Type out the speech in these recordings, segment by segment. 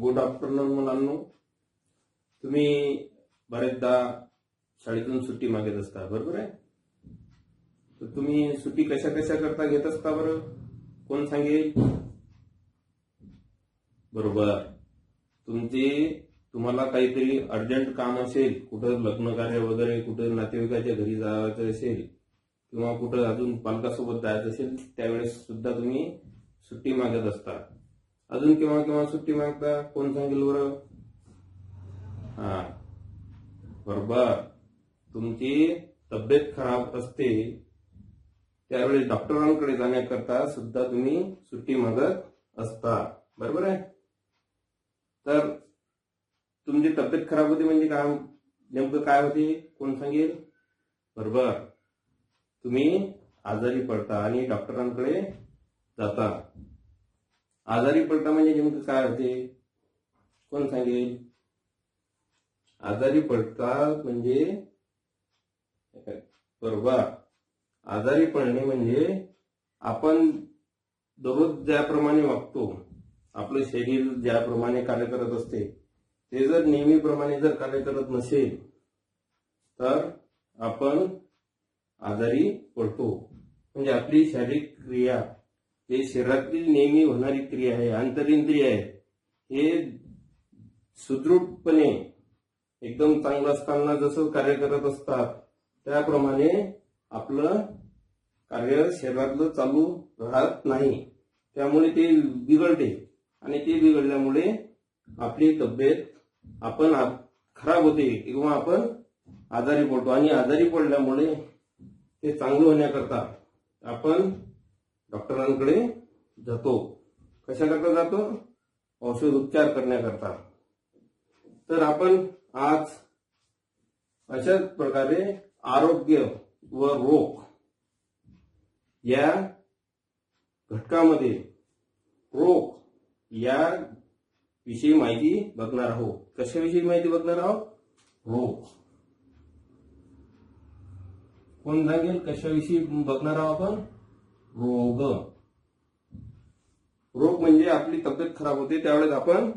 Good afternoon मुलांनो तुम्ही बरेचदा शाळेतून सुट्टी मागत असता बरोबर आहे? तर तुम्ही सुट्टी कशा कशा करता घेत असता बरं? कोण सांगेल? बरोबर. तुमचे तुम्हाला काहीतरी अर्जंट काम असेल कुठं लग्न कार्य वगैरे कुठं नातेवाईकाच्या घरी जायचं असेल किंवा कुठं अजून पालकासोबत जायचं असेल त्यावेळेस सुद्धा तुम्ही सुट्टी मागत असता. अजून केव्हा केव्हा सुट्टी मागता कोण सांगेल बरं? हा. बरोबर. तुमची तब्येत खराब असते त्यावेळी डॉक्टरांकडे जाण्याकरता सुद्धा तुम्ही सुट्टी मागत असता. बरोबर आहे? तर तुमची तब्येत खराब होती म्हणजे काय नेमकं काय होते? कोण सांगेल? बरोबर. तुम्ही आजारी पडता आणि डॉक्टरांकडे जाता. आजारी पडता म्हणजे नेमकं काय होते? कोण सांगेल? आजारी पडता म्हणजे बरोबर. आजारी पडणे म्हणजे आपण दररोज ज्याप्रमाणे वागतो आपलं शरीर ज्याप्रमाणे कार्य करत असते ते जर नेहमीप्रमाणे जर कार्य करत नसेल तर आपण आजारी पडतो. म्हणजे आपली शारीरिक क्रिया हे शरीरातील नेहमी होणारी क्रिया आहे आंतरिंद्रिय आहे. हे सुदृढपणे एकदम चांगलं असताना जसं कार्य करत असतात त्याप्रमाणे आपलं कार्य शरीरातलं चालू राहत नाही. त्यामुळे ते बिघडते आणि ते बिघडल्यामुळे आपली तब्येत आपण खराब होते किंवा आपण आजारी पडतो आणि आजारी पडल्यामुळे ते चांगलं होण्याकरता आपण डॉक्टरांकडे जातो. कशाकरता जातो? औषध उपचार करण्याकरता. तर आपण आज अशाच प्रकारे आरोग्य व रोग या घटकामध्ये रोग या विषयी माहिती बघणार आहोत. कशाविषयी माहिती बघणार आहोत? रोग. कोण सांगेल कशाविषयी बघणार आहोत आपण? रोग. रोग म्हणजे आपली तब्येत खराब होते त्यावेळेस आपण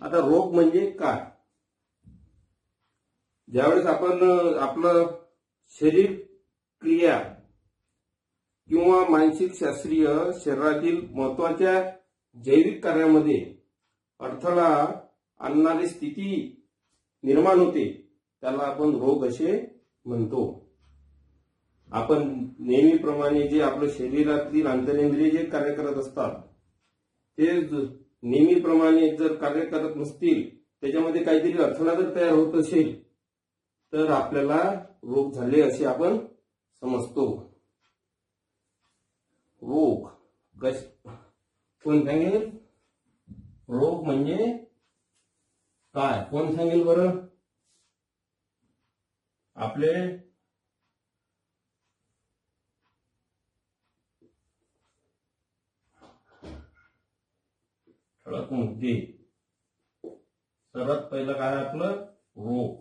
आता रोग म्हणजे काय? ज्यावेळेस आपण आपलं शरीर क्रिया किंवा मानसिक शास्त्रीय शरीरातील महत्त्वाच्या जैविक कार्यामध्ये अडथळा आणणारी स्थिती निर्माण होते त्याला आपण रोग असे म्हणतो. आपण नेहमीप्रमाणे जे आपल्या शरीरातील आंतरेंद्रिय जे कार्य करत असतात ते नेहमीप्रमाणे जर कार्य करत नसतील त्याच्यामध्ये काहीतरी अडथळा जर तयार होत असेल तर आपल्याला रोग झाले असे आपण समजतो. रोग कश कोण सांगेल? रोग म्हणजे काय? कोण सांगेल बरं? आपले ठळक मुद्दे सर्वात पहिलं काय आपलं? रोग.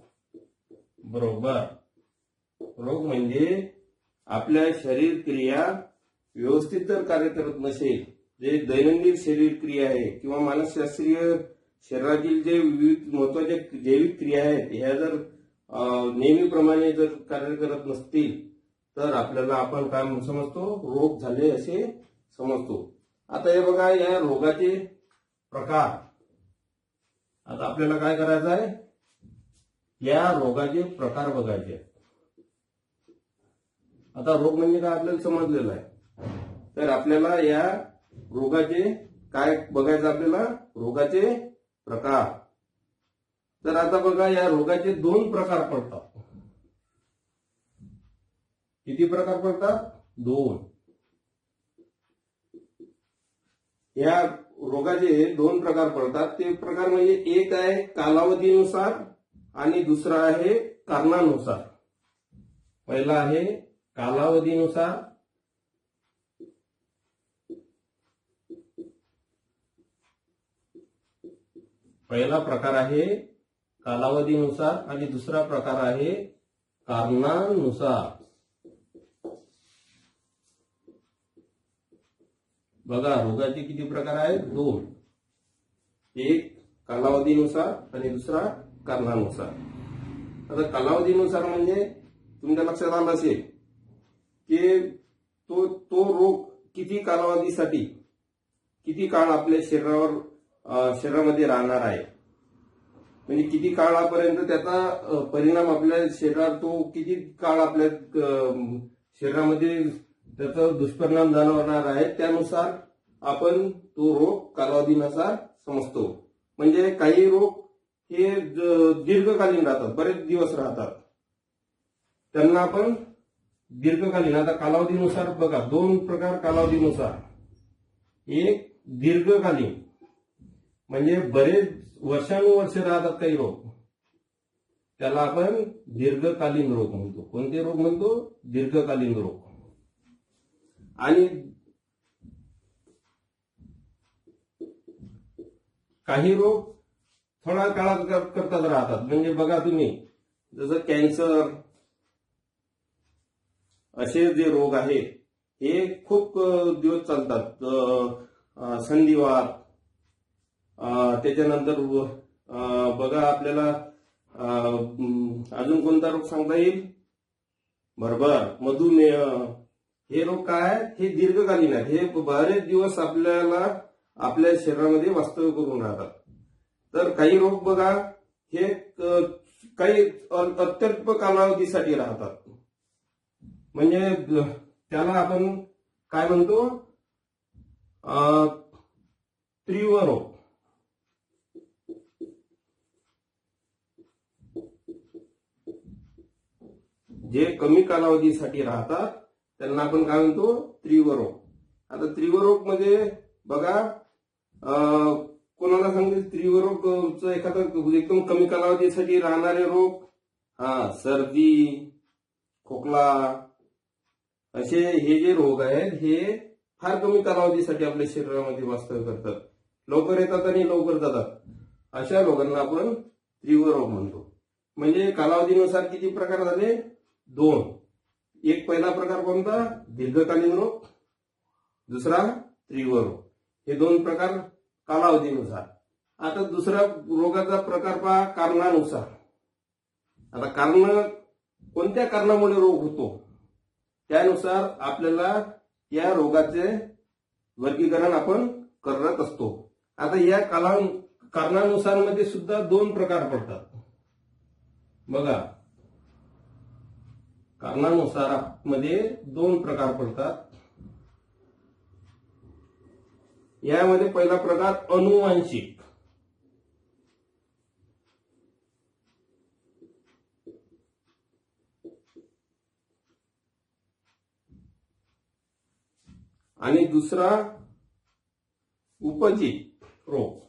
बरोबर. रोग म्हणजे आपल्या शरीर क्रिया व्यवस्थित जर कार्य करत नसेल जे दैनंदिन शरीर क्रिया आहे किंवा मानसशास्त्रीय शरीरातील जे विविध महत्त्वाच्या जैविक क्रिया आहेत ह्या जर नेहमीप्रमाणे जर कार्य करत नसतील तर आपल्याला आपण काय समजतो? रोग झाले असे समजतो. आता हे बघा या रोगाचे प्रकार. आता आपल्याला काय करायचं आहे? या रोगाचे प्रकार बघायचे आता रोग म्हणजे काय आपल्याला समजलेलं आहे. तर आपल्याला या रोगाचे काय बघायचं आपल्याला? रोगाचे प्रकार. तर आता बघा या रोगाचे दोन प्रकार पडतात. किती प्रकार पडतात? दोन. या रोगाचे दोन प्रकार पडतात. ते प्रकार म्हणजे एक आहे कालावधीनुसार आणि दुसरा आहे कारणानुसार. पहिला आहे कालावधीनुसार. पहिला प्रकार आहे कालावधीनुसार आणि दुसरा प्रकार आहे कारणानुसार. बघा रोगाचे किती प्रकार आहेत? दोन. एक कालावधीनुसार आणि दुसरा कारणानुसार आता कालावधीनुसार म्हणजे तुमच्या लक्षात आलं असेल की तो तो रोग किती कालावधीसाठी किती काळ आपल्या शरीरावर शरीरामध्ये राहणार आहे? म्हणजे किती काळापर्यंत त्याचा परिणाम आपल्या शरीरात तो किती काळ आपल्या शरीरामध्ये त्याचा दुष्परिणाम जाणवणार आहे. त्यानुसार आपण तो रोग कालावधीनुसार समजतो. म्हणजे काही रोग हे दीर्घकालीन राहतात. बरेच दिवस राहतात. त्यांना आपण दीर्घकालीन आता कालावधीनुसार बघा. दोन प्रकार कालावधीनुसार. एक दीर्घकालीन. म्हणजे बरेच वर्षानुवर्ष राहतात काही रोग. त्याला आपण दीर्घकालीन रोग म्हणतो. कोणते रोग म्हणतो? दीर्घकालीन रोग. आणि काही रोग थोडा काळात करतात राहतात. म्हणजे बघा तुम्ही जसं कॅन्सर असे जे रोग आहेत हे खूप दिवस चालतात. संधिवात त्याच्यानंतर बघा आपल्याला अजून कोणता रोग सांगता येईल? बरोबर. मधुमेह हे रोग काय हे दीर्घकालीन आहेत. हे बरेच दिवस आपल्याला आपल्या शरीरामध्ये वास्तव्य करून राहतात. तर काही रोग बघा हे काही अत्यल्प कालावधीसाठी राहतात. म्हणजे त्याला आपण काय म्हणतो? तीव्र रोग. जे कमी कालावधीसाठी राहतात त्यांना आपण काय म्हणतो? त्रिवरोग रोग आता त्रिवरोग रोगमध्ये म्हणजे बघा कोणाला सांगते तीव्र एखादा म्हणजे एकदम कमी कालावधीसाठी राहणारे रोग हा सर्दी खोकला असे हे जे रोग आहेत हे फार कमी कालावधीसाठी आपल्या शरीरामध्ये वास्तव्य करतात. लवकर येतात आणि लवकर जातात. अशा रोगांना आपण तीव्र रोग म्हणतो. म्हणजे कालावधीनुसार किती प्रकार झाले? दोन. एक पहिला प्रकार कोणता? दीर्घकालीन रोग दुसरा तीव्र रोग हे दोन प्रकार कालावधीनुसार. आता दुसरा रोगाचा प्रकार पहा कारणानुसार. आता कारण कोणत्या कारणामुळे रोग होतो? त्यानुसार आपल्याला या रोगाचे वर्गीकरण आपण करत असतो. आता या काला कारणानुसारमध्ये सुद्धा दोन प्रकार पडतात. बघा. कारणानुसारमध्ये दोन प्रकार पडतात. यामध्ये पहिला प्रकार अनुवांशिक. आणि दुसरा उपजित रोग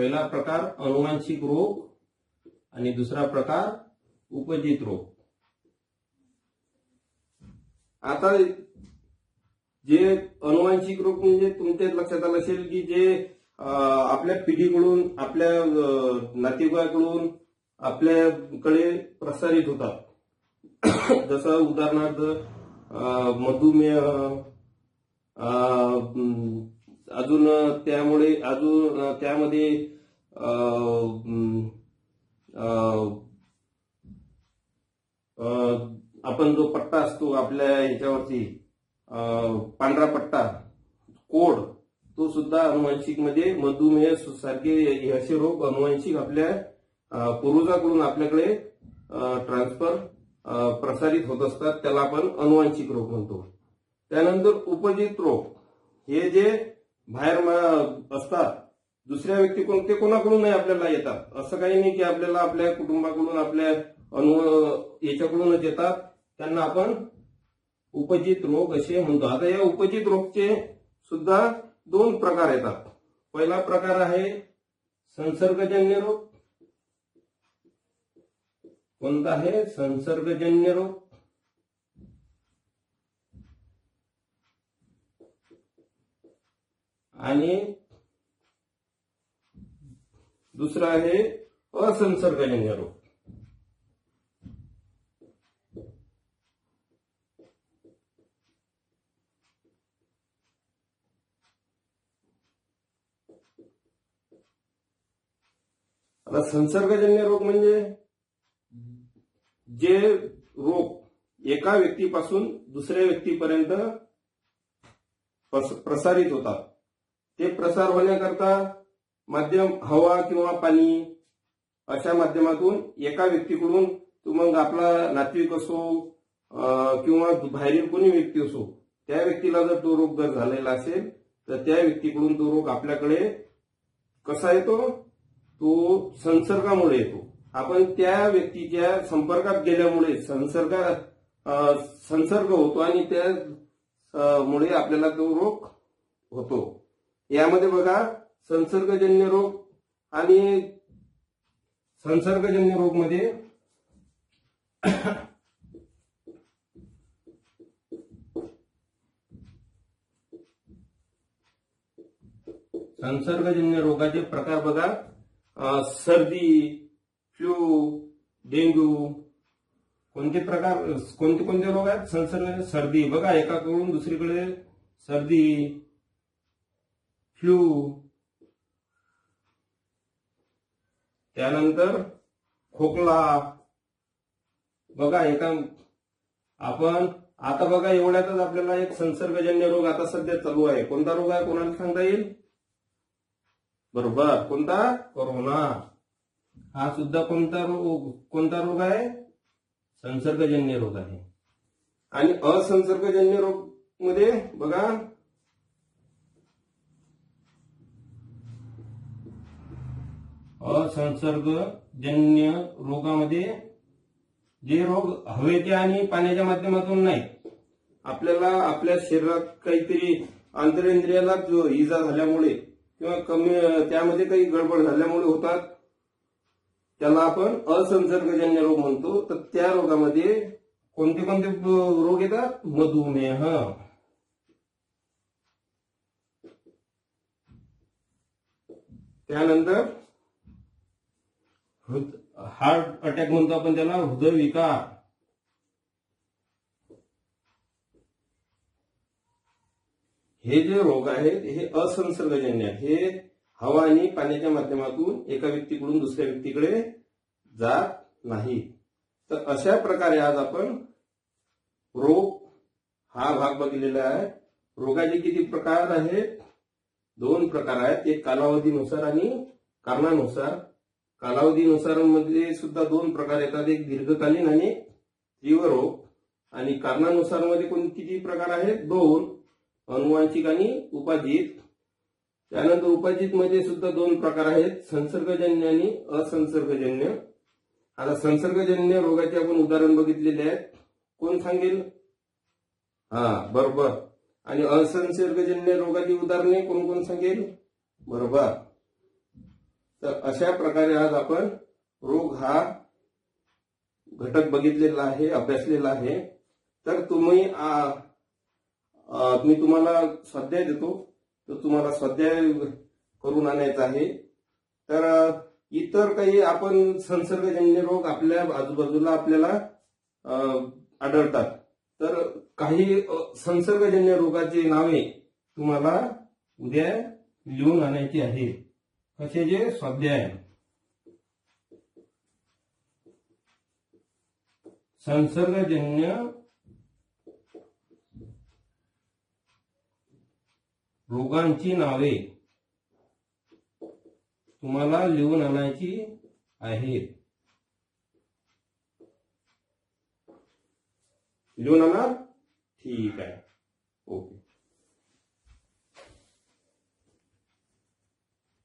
पहिला प्रकार अनुवांशिक रोग आणि दुसरा प्रकार उपजित रोग. आता जे अनुवांशिक रोग म्हणजे तुमच्या लक्षात आलं असेल की जे आपल्या पिढीकडून आपल्या नातेवाईकडून आपल्याकडे प्रसारित होतात. जसं उदाहरणार्थ मधुमेह अजून त्यामुळे अजून त्यामध्ये आपण जो पट्टा असतो आपल्या ह्याच्यावरती पांढरा पट्टा कोड तो सुद्धा अनुवांशिकमध्ये मधुमेह सारखे असे रोग अनुवांशिक आपल्या पूर्वजाकडून आपल्याकडे ट्रान्सफर प्रसारित होत असतात. त्याला आपण अनुवांशिक रोग म्हणतो. त्यानंतर उपजित रोग. हे जे बाहेर असतात. दुसऱ्या व्यक्ती कोण ते कोणाकडून नाही आपल्याला येतात. असं काही नाही की आपल्याला आपल्या कुटुंबाकडून आपल्या अनु याच्याकडूनच येतात. त्यांना आपण उपजित रोग असे म्हणतो. आता या उपजित रोगचे सुद्धा दोन प्रकार येतात. पहिला प्रकार आहे संसर्गजन्य रोग. कोणता आहे? संसर्गजन्य रोग. आणि दुसरा आहे असंसर्गजन्य रोग. आता संसर्गजन्य रोग म्हणजे जे रोग एका व्यक्तीपासून दुसऱ्या व्यक्तीपर्यंत प्रसारित होतात. ते प्रसार होण्याकरता माध्यम हवा किंवा पाणी अशा माध्यमातून एका व्यक्तीकडून तो मग आपला नातेवाईक असो किंवा बाहेरील कोणी व्यक्ती असो त्या व्यक्तीला जर तो रोग जर झालेला असेल तर त्या व्यक्तीकडून तो रोग आपल्याकडे कसा येतो? तो संसर्गामुळे येतो. आपण त्या व्यक्तीच्या संपर्कात गेल्यामुळे संसर्ग संसर्ग होतो आणि त्यामुळे आपल्याला तो रोग होतो. यामध्ये बघा संसर्गजन्य रोग आणि संसर्गजन्य रोगमध्ये संसर्गजन्य रोगाचे प्रकार बघा. सर्दी फ्लू डेंग्यू कोणते प्रकार कोणते कोणते रोग आहेत? संसर्ग सर्दी. बघा एकाकडून दुसरीकडे सर्दी फ्लू. त्यानंतर खोकला. बघा एका आपण आता बघा एवढ्यातच आपल्याला एक संसर्गजन्य रोग आता सध्या चालू आहे. कोणता रोग आहे? कोणाला सांगता येईल? बरोबर. कोणता? कोरोना. हा सुद्धा कोणता रोग कोणता रोग आहे? संसर्गजन्य रोग आहे. आणि असंसर्गजन्य रोगमध्ये बघा असंसर्गजन्य रोगामध्ये जे रोग हवेच्या आणि पाण्याच्या माध्यमातून नाही आपल्याला आपल्या शरीरात काहीतरी आंतरेंद्रियाला जो इजा झाल्यामुळे किंवा कमी त्यामध्ये काही गडबड झाल्यामुळे होतात त्याला आपण असंसर्गजन्य रोग म्हणतो. तर त्या रोगामध्ये कोणते कोणते रोग येतात? मधुमेह. त्यानंतर हार्ट अटॅक म्हणतो आपण त्याला हृदय विकार हे जे रोग आहेत हे असंसर्गजन्य आहेत. हे हवा आणि पाण्याच्या माध्यमातून एका व्यक्तीकडून दुसऱ्या व्यक्तीकडे जात नाही तर अशा प्रकारे आज आपण रोग हा भाग बघितलेला आहे. रोगाचे किती प्रकार आहेत? दोन प्रकार आहेत. एक कालावधीनुसार आणि कारणानुसार. कालावधीनुसारमध्ये सुद्धा दोन प्रकार येतात. एक दीर्घकालीन आणि तीव्र रोग. आणि कारणानुसारमध्ये कोण किती प्रकार आहेत? दोन अनुवांशिक आणि उपाजित. त्यानंतर उपाजित मध्ये सुद्धा दोन प्रकार आहेत. संसर्गजन्य आणि असंसर्गजन्य. आता संसर्गजन्य रोगाचे आपण उदाहरण बघितलेले आहेत. कोण सांगेल? हा बरोबर. आणि असंसर्गजन्य रोगाची उदाहरणे कोण कोण सांगेल? बरोबर. तर अशा प्रकारे आज आपण रोग हा घटक बघितलेला आहे अभ्यासलेला आहे. तर तुम्ही मी तुम्हाला स्वाध्याय देतो. तर तुम्हाला स्वाध्याय करून आणायचा आहे. तर इतर काही आपण संसर्गजन्य रोग आपल्या आजूबाजूला आपल्याला आढळतात. तर काही संसर्गजन्य रोगाची नावे तुम्हाला उद्या लिहून आणायची आहे. कशाचे स्वाध्याय. संसर्गजन्य रोगांची नावे तुम्हाला लिहून आणायची आहेत. लिहून आणणार ठीक आहे. ओके.